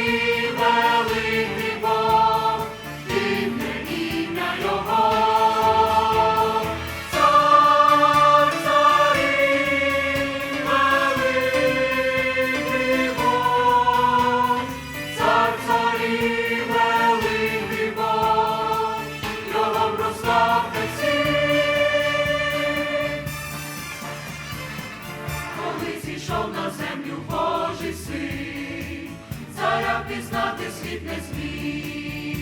free. пізнати світ не зміг,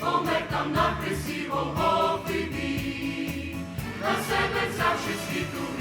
помер там на кресі Голгофи бій, на себе взявши світу.